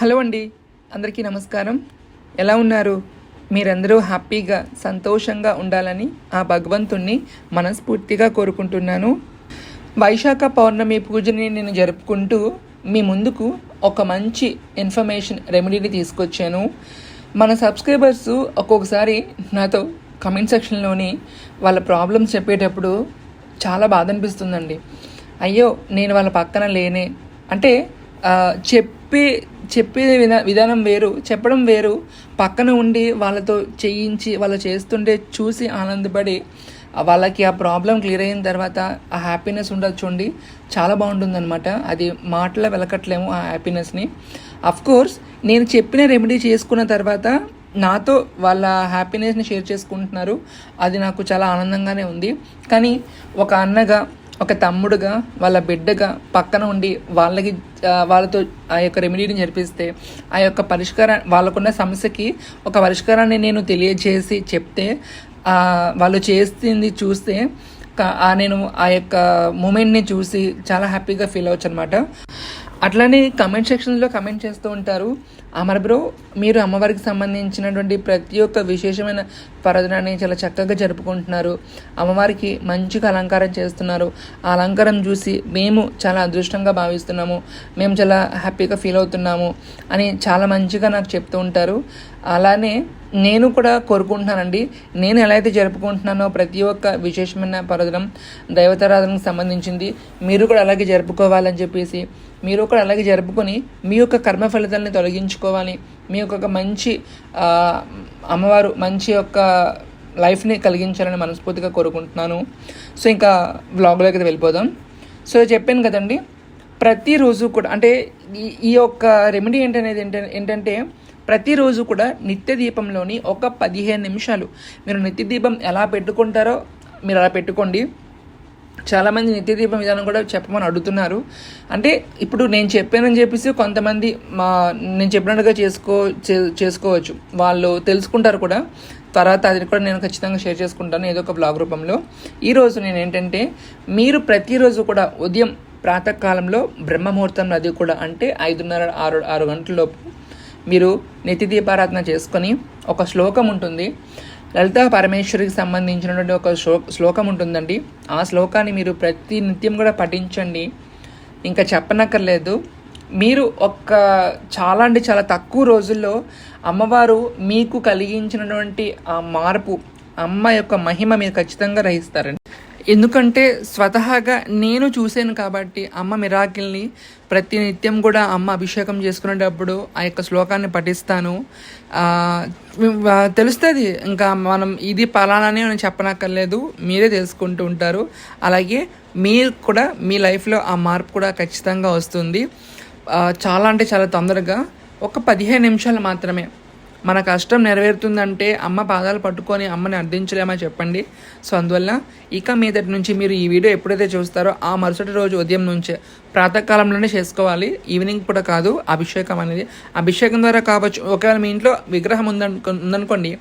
Hello అండి. అందరికీ నమస్కారం. ఎలా ఉన్నారు? మీరందరూ హ్యాపీగా సంతోషంగా ఉండాలని ఆ భగవంతుణ్ణి మనస్ఫూర్తిగా కోరుకుంటున్నాను. వైశాఖ పౌర్ణమి పూజని నేను జరుపుకుంటూ మీ ముందుకు ఒక మంచి ఇన్ఫర్మేషన్ రెమెడీని తీసుకొచ్చాను. మన సబ్స్క్రైబర్స్ ఒక్కొక్కసారి నాతో కమెంట్ సెక్షన్లోని వాళ్ళ ప్రాబ్లమ్స్ చెప్పేటప్పుడు చాలా బాధ అనిపిస్తుందండి. అయ్యో నేను వాళ్ళ పక్కన లేనే. అంటే చెప్పే చెప్పే విధా విధానం వేరు చెప్పడం వేరు. పక్కన ఉండి వాళ్ళతో చేయించి వాళ్ళు చేస్తుంటే చూసి ఆనందపడి వాళ్ళకి ఆ ప్రాబ్లం క్లియర్ అయిన తర్వాత ఆ హ్యాపీనెస్ ఉండదు చూడండి. చాలా బాగుంటుందన్నమాట. అది మాటలో వెలకట్లేము ఆ హ్యాపీనెస్ని. కోర్స్ నేను చెప్పిన రెమెడీ చేసుకున్న తర్వాత నాతో వాళ్ళ హ్యాపీనెస్ని షేర్ చేసుకుంటున్నారు. అది నాకు చాలా ఆనందంగానే ఉంది. కానీ ఒక అన్నగా ఒక తమ్ముడుగా వాళ్ళ బిడ్డగా పక్కన ఉండి వాళ్ళకి వాళ్ళతో ఆ యొక్క రెమెడీని జరిపిస్తే ఆ యొక్క పరిష్కారా వాళ్ళకున్న సమస్యకి ఒక పరిష్కారాన్ని నేను తెలియజేసి చెప్తే వాళ్ళు చేస్తుంది చూస్తే నేను ఆ యొక్క మూమెంట్ని చూసి చాలా హ్యాపీగా ఫీల్ అవచ్చు అనమాట అట్లానే కమెంట్ సెక్షన్లో కమెంట్ చేస్తూ ఉంటారు. అమర్ బ్రో మీరు అమ్మవారికి సంబంధించినటువంటి ప్రతి ఒక్క విశేషమైన పర్వదినాన్ని చాలా చక్కగా జరుపుకుంటున్నారు. అమ్మవారికి మంచిగా అలంకారం చేస్తున్నారు. ఆ అలంకారం చూసి మేము చాలా అదృష్టంగా భావిస్తున్నాము. మేము చాలా హ్యాపీగా ఫీల్ అవుతున్నాము అని చాలా మంచిగా నాకు చెప్తూ ఉంటారు. అలానే నేను కూడా కోరుకుంటున్నానండి. నేను ఎలా అయితే జరుపుకుంటున్నానో ప్రతి ఒక్క విశేషమైన పర్వదినం దైవతారాధనకు సంబంధించింది. మీరు కూడా అలాగే జరుపుకోవాలని చెప్పేసి మీరు కూడా అలాగే జరుపుకొని మీ యొక్క కర్మ ఫలితాలని తొలగించుకోవాలి. మీ యొక్క మంచి అమ్మవారు మంచి యొక్క లైఫ్ని కలిగించాలని మనస్ఫూర్తిగా కోరుకుంటున్నాను. సో ఇంకా వ్లాగ్లోకి అయితే వెళ్ళిపోదాం. సో చెప్పాను కదండి ప్రతిరోజు కూడా అంటే ఈ ఈ యొక్క రెమెడీ ఏంటనేది ఏంటంటే ప్రతిరోజు కూడా నిత్య దీపంలోని ఒక పదిహేను నిమిషాలు మీరు నిత్య దీపం ఎలా పెట్టుకుంటారో మీరు అలా పెట్టుకోండి. చాలామంది నిత్య దీపం విధానం కూడా చెప్పమని అడుగుతున్నారు. అంటే ఇప్పుడు నేను చెప్పానని చెప్పేసి కొంతమంది మా నేను చెప్పినట్టుగా చేసుకో చే- చేసుకోవచ్చు. వాళ్ళు తెలుసుకుంటారు కూడా. తర్వాత అది కూడా నేను ఖచ్చితంగా షేర్ చేసుకుంటాను ఏదో ఒక బ్లాగ్ రూపంలో. ఈరోజు నేను ఏంటంటే మీరు ప్రతిరోజు కూడా ఉదయం ప్రాతకాలంలో బ్రహ్మముహూర్తం అది కూడా అంటే ఐదున్నర ఆరు ఆరు గంటలలోపు మీరు నిత్య దీపారాధన చేసుకొని ఒక శ్లోకం ఉంటుంది. లలితా పరమేశ్వరికి సంబంధించినటువంటి ఒక శ్లో శ్లోకం ఉంటుందండి. ఆ శ్లోకాన్ని మీరు ప్రతి నిత్యం కూడా పఠించండి. ఇంకా చెప్పనక్కర్లేదు. మీరు ఒక్క చాలా అంటే చాలా తక్కువ రోజుల్లో అమ్మవారు మీకు కలిగించినటువంటి ఆ మార్పు అమ్మ యొక్క మహిమ మీరు ఖచ్చితంగా గ్రహిస్తారండి. ఎందుకంటే స్వతహాగా నేను చూశాను కాబట్టి అమ్మ మిరాకిల్ని ప్రతి నిత్యం కూడా అమ్మ అభిషేకం చేసుకునేటప్పుడు ఆ యొక్క శ్లోకాన్ని పఠిస్తాను. తెలుస్తుంది. ఇంకా మనం ఇది పలానానే అని చెప్పనక్కర్లేదు. మీరే తెలుసుకుంటూ ఉంటారు. అలాగే మీరు కూడా మీ లైఫ్లో ఆ మార్పు కూడా ఖచ్చితంగా వస్తుంది. చాలా అంటే చాలా తొందరగా ఒక పదిహేను నిమిషాలు మాత్రమే. మన కష్టం నెరవేరుతుందంటే అమ్మ పాదాలు పట్టుకొని అమ్మని అర్థించలేమా చెప్పండి. సో అందువల్ల ఇక మీదటి నుంచి మీరు ఈ వీడియో ఎప్పుడైతే చూస్తారో ఆ మరుసటి రోజు ఉదయం నుంచే ప్రాతకాలంలోనే చేసుకోవాలి. ఈవినింగ్ కూడా కాదు అభిషేకం అనేది. అభిషేకం ద్వారా కావచ్చు ఒకవేళ మీ ఇంట్లో విగ్రహం ఉందనుకో ఉందనుకోండి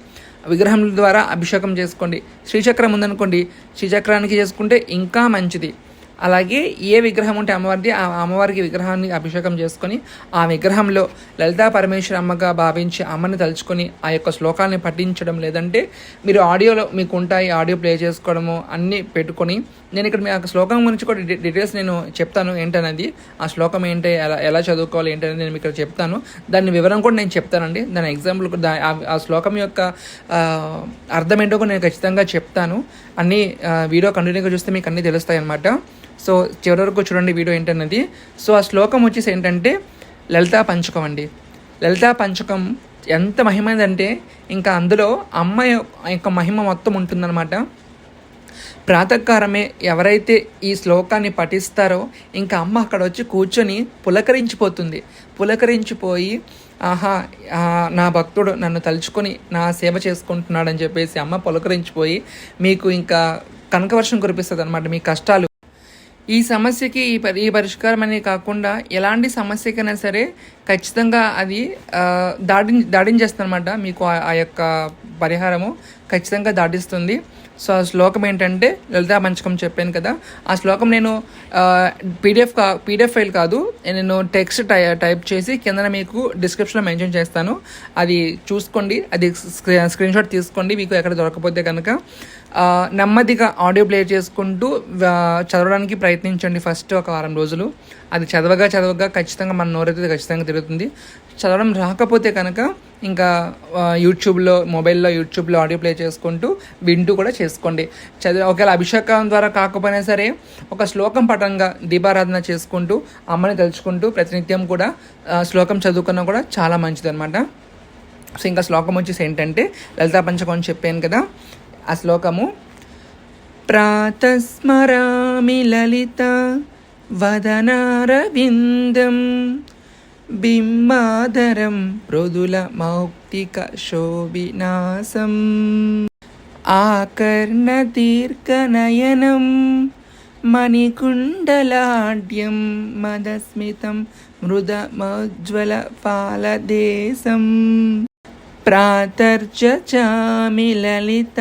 విగ్రహం ద్వారా అభిషేకం చేసుకోండి. శ్రీచక్రం ఉందనుకోండి శ్రీచక్రానికి చేసుకుంటే ఇంకా మంచిది. అలాగే ఏ విగ్రహం ఉంటే అమ్మవారిది ఆ అమ్మవారికి విగ్రహాన్ని అభిషేకం చేసుకొని ఆ విగ్రహంలో లలితా పరమేశ్వర అమ్మగా భావించి అమ్మని తలుచుకొని ఆ యొక్క శ్లోకాన్ని పఠించడం లేదంటే మీరు ఆడియోలో మీకు ఉంటాయి ఆడియో ప్లే చేసుకోవడము అన్నీ పెట్టుకొని నేను ఇక్కడ మీ ఆ శ్లోకం గురించి కూడా డీటెయిల్స్ నేను చెప్తాను ఏంటనేది ఆ శ్లోకం ఏంటి ఎలా ఎలా చదువుకోవాలి ఏంటనేది నేను ఇక్కడ చెప్తాను. దాని వివరం కూడా నేను చెప్తానండి. దాని ఎగ్జాంపుల్ కూడా దా- ఆ- శ్లోకం యొక్క అర్థం ఏంటో కూడా నేను ఖచ్చితంగా చెప్తాను. అన్నీ వీడియో కంటిన్యూగా చూస్తే మీకు అన్నీ తెలుస్తాయి అన్నమాట సో చివరి వరకు చూడండి వీడియో ఏంటన్నది. సో ఆ శ్లోకం వచ్చేసి ఏంటంటే లలితా పంచకం అండి. లలితా పంచకం ఎంత మహిమైందంటే ఇంకా అందులో అమ్మ యొక్క- మహిమ మొత్తం ఉంటుందన్నమాట. ప్రాతకాలమే ఎవరైతే ఈ శ్లోకాన్ని పఠిస్తారో ఇంకా అమ్మ అక్కడ వచ్చి కూర్చొని పులకరించిపోతుంది. పులకరించిపోయి ఆహా ఆ, నా భక్తుడు నన్ను తలుచుకొని నా సేవ చేసుకుంటున్నాడని చెప్పేసి అమ్మ పులకరించిపోయి మీకు ఇంకా కనకవర్షం కురిపిస్తుంది అనమాట మీ కష్టాలు. ఈ సమస్యకి ఈ పరి ఈ పరిష్కారం అనేది కాకుండా ఎలాంటి సమస్యకైనా సరే ఖచ్చితంగా అది దాడి దాడించేస్తుంది అనమాట మీకు ఆ- ఆ యొక్క పరిహారము ఖచ్చితంగా దాటిస్తుంది. సో ఆ శ్లోకం ఏంటంటే లలితా పంచకం చెప్పాను కదా. ఆ శ్లోకం నేను పీడిఎఫ్ కా పీడిఎఫ్ ఫైల్ కాదు నేను టెక్స్ట్ టై టైప్ చేసి కింద మీకు డిస్క్రిప్షన్లో మెన్షన్ చేస్తాను. అది చూసుకోండి అది స్క్రీన్ షాట్ తీసుకోండి మీకు ఎక్కడ దొరకపోతే కనుక నెమ్మదిగా ఆడియో ప్లే చేసుకుంటూ చదవడానికి ప్రయత్నించండి ఫస్ట్ ఒక వారం రోజులు. అది చదవగా చదవగా ఖచ్చితంగా మన నోరైతే ఖచ్చితంగా తిరుగుతుంది. చదవడం రాకపోతే కనుక ఇంకా యూట్యూబ్లో మొబైల్లో యూట్యూబ్లో ఆడియో ప్లే చేసుకుంటూ వింటూ కూడా చేసుకోండి. చదివి ఒకవేళ అభిషేకం ద్వారా కాకపోయినా సరే ఒక శ్లోకం పటంగా దీపారాధన చేసుకుంటూ అమ్మని తలుచుకుంటూ ప్రతినిత్యం కూడా శ్లోకం చదువుకున్నా కూడా చాలా మంచిది అనమాట సో ఇంకా శ్లోకం వచ్చేసి ఏంటంటే లలితా పంచకం అని చెప్పాను కదా ఆ శ్లోకము ప్రాతస్మరామి లలిత వదనారవిందం బింబాధరం మృదుల మౌక్తిక శోభినాసం ఆకర్ణదీర్ఘనయనం మణికుండలాడ్యం మదస్మితం మృదమోజ్వల పాలదేశం ప్రాతర్చామి లలిత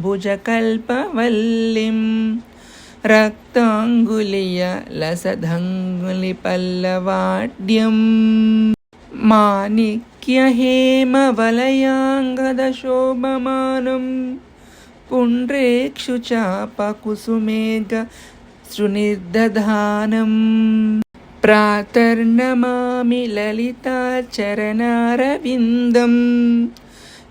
భుజకల్పవల్లిం రక్తాంగులియ లసధంగులి పల్లవాడ్యం మాణిక్యహేమవలయాంగదశోభమానం. పుండ్రేక్షు చాపకుసుమేఘ సునిర్దధానం. ప్రాతర్నమామి లలితాచరణారవిందం.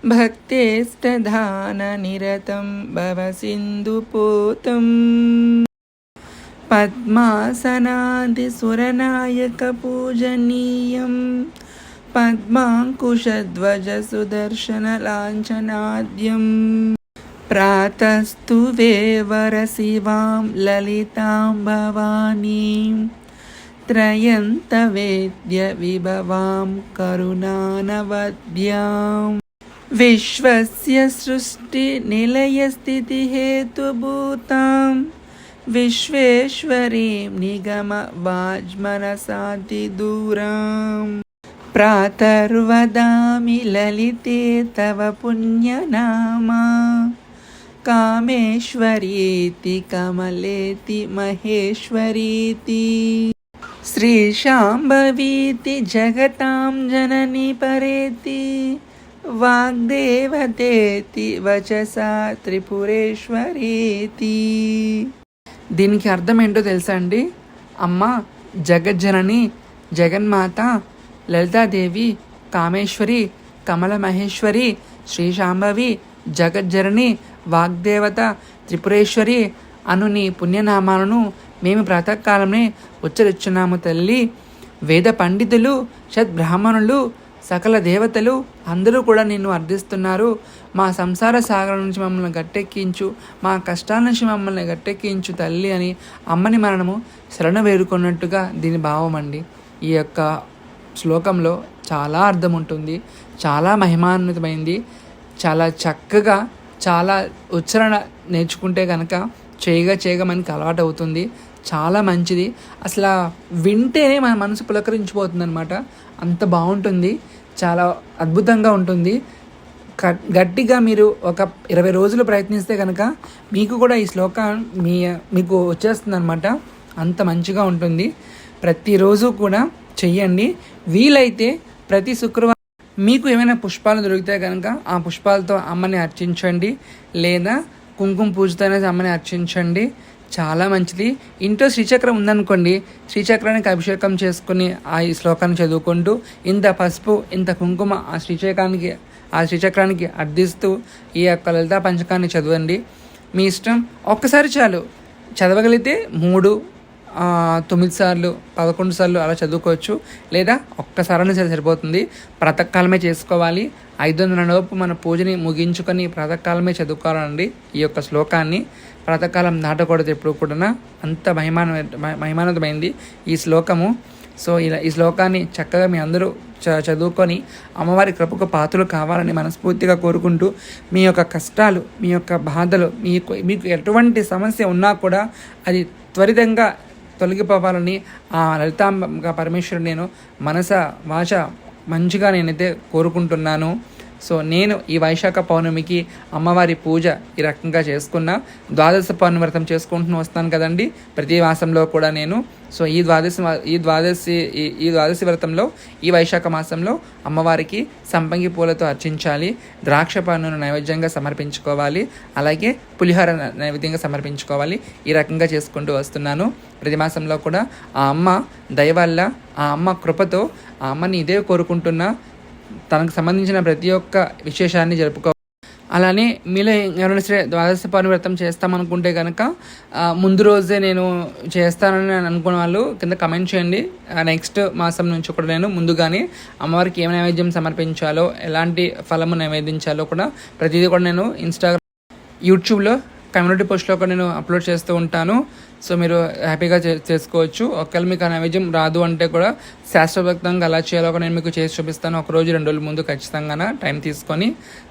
భక్తేష్టధాననిరతం భవ సింధుపోతం पद्मासनादिसुरनायकपूजनीयं पद्माङ्कुशध्वजसुदर्शनलाञ्छनाद्यं प्रातस्तु वेवरशिवां ललितां भवानीं त्रयन्तवेद्यविभवां करुणानवद्याम् विश्वस्य सृष्टिनिलयस्थितिहेतुभूताम् విశ్వేశ్వరీం నిగమ వాజ్మనసాతి దూరం. ప్రాతర్వదామి లలితే తవ పుణ్యనామా. కామేశ్వరీతి కమలేతి మహేశ్వరీతి. శ్రీశాంభవీతి జగతాం జనని పరేతి. వాగ్దేవతేతి వచసా త్రిపురేశ్వరీతి. దీనికి అర్థం ఏంటో తెలుసా అండి? అమ్మ జగజ్జనని జగన్మాత లలితాదేవి కామేశ్వరి కమల మహేశ్వరి శ్రీ శాంభవి వాగ్దేవత త్రిపురేశ్వరి అను నీ పుణ్యనామాలను మేము ప్రాతకాలమే ఉచ్చరిస్తున్నాము తల్లి. వేద పండితులు షద్బ్రాహ్మణులు సకల దేవతలు అందరూ కూడా నిన్ను అర్థిస్తున్నారు మా సంసార సాగరం నుంచి మమ్మల్ని గట్టెక్కించు. మా కష్టాల నుంచి మమ్మల్ని గట్టెక్కించు తల్లి అని అమ్మని మనము శరణ వేడుకున్నట్టుగా దీని భావం అండి. ఈ యొక్క శ్లోకంలో చాలా అర్థం ఉంటుంది చాలా మహిమాన్వితమైంది. చాలా చక్కగా చాలా ఉచ్చారణ నేర్చుకుంటే కనుక చేయగా చేయగా మనకి అలవాటు అవుతుంది చాలా మంచిది. అసలు వింటేనే మన మనసు పులకరించిపోతుంది అనమాట అంత బాగుంటుంది. చాలా అద్భుతంగా ఉంటుంది. క- గట్టిగా మీరు ఒక ఇరవై రోజులు ప్రయత్నిస్తే కనుక మీకు కూడా ఈ శ్లోకం మీ మీకు వచ్చేస్తుంది అనమాట అంత మంచిగా ఉంటుంది. ప్రతిరోజు కూడా చెయ్యండి. వీలైతే ప్రతి శుక్రవారం మీకు ఏమైనా పుష్పాలు దొరికితే కనుక ఆ పుష్పాలతో అమ్మని అర్చించండి. లేదా కుంకుమ పూజతో అనేది అమ్మని అర్చించండి. చాలా మంచిది. ఇంట్లో శ్రీచక్రం ఉందనుకోండి శ్రీచక్రానికి అభిషేకం చేసుకుని ఆ ఈ శ్లోకాన్ని చదువుకుంటూ ఇంత పసుపు ఇంత కుంకుమ ఆ శ్రీచక్రానికి ఆ శ్రీచక్రానికి అర్థిస్తూ ఈ యొక్క లలితా పంచకాన్ని చదవండి. మీ ఇష్టం? ఒక్కసారి చాలు. చదవగలిగితే మూడు తొమ్మిది సార్లు పదకొండు సార్లు అలా చదువుకోవచ్చు. లేదా ఒక్కసారైనా సరే సరిపోతుంది. ప్రాతకాలమే చేసుకోవాలి. ఐదు వందల లోపు మన పూజని ముగించుకొని ప్రాతకాలమే చదువుకోవాలండి ఈ యొక్క శ్లోకాన్ని. ప్రాతకాలం దాటకూడదు ఎప్పుడు కూడా అంత మహిమాన మహిమానతమైంది ఈ శ్లోకము. సో ఇలా ఈ శ్లోకాన్ని చక్కగా మీ అందరూ చ చదువుకొని అమ్మవారి కృపకు పాత్రలు కావాలని మనస్ఫూర్తిగా కోరుకుంటూ మీ యొక్క కష్టాలు మీ యొక్క బాధలు మీకు మీకు ఎటువంటి సమస్య ఉన్నా కూడా అది త్వరితంగా తొలగిపోవాలని ఆ లలితాంబ పరమేశ్వరుడు నేను మనస వాచ మంచిగా నేనైతే కోరుకుంటున్నాను. సో నేను ఈ వైశాఖ పౌర్ణమికి అమ్మవారి పూజ ఈ రకంగా చేసుకున్న. ద్వాదశ పౌర్ణమి వ్రతం చేసుకుంటూ వస్తాను కదండి. ప్రతి మాసంలో కూడా నేను. సో ఈ ద్వాదశి ఈ ద్వాదశి ఈ- ఈ ద్వాదశి వ్రతంలో ఈ వైశాఖ మాసంలో అమ్మవారికి సంపంగి పూలతో అర్చించాలి. ద్రాక్ష పన్నును నైవేద్యంగా సమర్పించుకోవాలి. అలాగే పులిహోర నైవేద్యంగా సమర్పించుకోవాలి. ఈ రకంగా చేసుకుంటూ వస్తున్నాను. ప్రతి మాసంలో కూడా ఆ అమ్మ దయవల్ల ఆ అమ్మ కృపతో ఆ అమ్మని ఇదే కోరుకుంటున్నా. తనకు సంబంధించిన ప్రతి ఒక్క విశేషాన్ని జరుపుకో. అలానే మీలో ఎవరైనా సరే ద్వాదశ పౌర్ణమి వ్రతం చేస్తామనుకుంటే కనుక ముందు రోజే నేను చేస్తానని నేను అనుకున్న వాళ్ళు కింద కమెంట్ చేయండి. నెక్స్ట్ మాసం నుంచి కూడా నేను ముందుగానే అమ్మవారికి ఏం నైవేద్యం సమర్పించాలో ఎలాంటి ఫలము నైవేద్యించాలో కూడా ప్రతిదీ కూడా నేను ఇన్స్టాగ్రామ్ యూట్యూబ్లో కమ్యూనిటీ పోస్ట్లో కూడా నేను అప్లోడ్ చేస్తూ ఉంటాను. సో మీరు హ్యాపీగా చే చేసుకోవచ్చు. ఒకవేళ మీకు ఆ నైవేద్యం రాదు అంటే కూడా శాస్త్రభక్తంగా ఎలా చేయాలో కూడా నేను మీకు చేసి చూపిస్తాను. ఒక రోజు రెండు రోజుల ముందు ఖచ్చితంగా టైం తీసుకొని.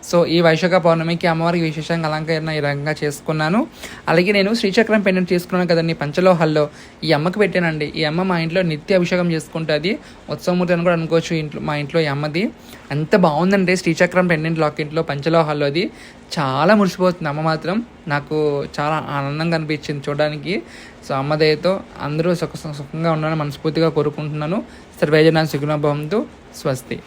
సో ఈ వైశాఖ పౌర్ణమికి అమ్మవారికి విశేషంగా అలంకరణ ఈ రకంగా చేసుకున్నాను. అలాగే నేను శ్రీచక్రం పెండెంట్ తీసుకున్నాను కదండి పంచలోహాల్లో. ఈ అమ్మకి పెట్టానండి. ఈ అమ్మ మా ఇంట్లో నిత్య అభిషేకం చేసుకుంటుంది. ఉత్సవమూర్తి అని కూడా అనుకోవచ్చు ఇంట్లో మా ఇంట్లో ఈ అమ్మది. అంత బాగుందండి శ్రీచక్రం పెండెంట్ లాకెట్లో పంచలోహాల్లో అది. చాలా మురిసిపోతుంది అమ్మ మాత్రం. నాకు చాలా ఆనందంగా అనిపించింది చూడడానికి. సో అమ్మ అందరూ సుఖ సుఖంగా ఉండాలని మనస్ఫూర్తిగా కోరుకుంటున్నాను. సర్వేజన సుగుణభవంతో స్వస్తి.